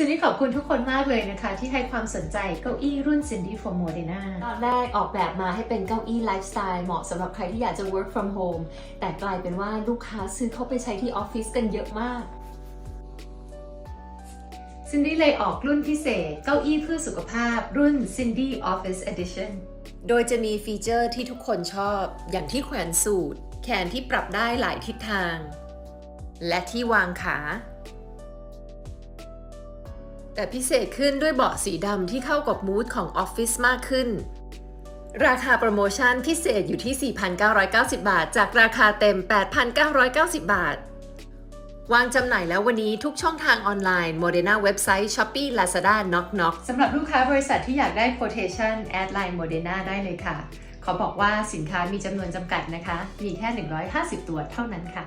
ซินดี้ขอบคุณทุกคนมากเลยนะคะ ที่ให้ความสนใจเก้าอี้รุ่น Cindy for Modena ตอนแรกออกแบบมาให้เป็นเก้าอี้ไลฟ์สไตล์เหมาะสำหรับใครที่อยากจะ work from home แต่กลายเป็นว่าลูกค้าซื้อเข้าไปใช้ที่ออฟฟิศกันเยอะมากซินดี้เลยออกรุ่นพิเศษเก้าอี้เพื่อสุขภาพรุ่น Cindy Office Edition โดยจะมีฟีเจอร์ที่ทุกคนชอบอย่างที่แขวนสูตร แขนที่ปรับได้หลายทิศทาง และที่วางขา แต่พิเศษขึ้นด้วยเบาะสีดำที่เข้ากับมูดของออฟฟิศมากขึ้น ราคาโปรโมชั่นพิเศษอยู่ที่ 4,990 บาท จากราคาเต็ม 8,990 บาท วางจำหน่ายแล้ววันนี้ทุกช่องทางออนไลน์ Modena เว็บไซต์ Shopee Lazada Knock Knock สำหรับลูกค้าบริษัทที่อยากได้ quotation add line Modena ได้เลยค่ะ ขอบอกว่าสินค้ามีจำนวนจำกัดนะคะ มีแค่ 150 ตัวเท่านั้นค่ะ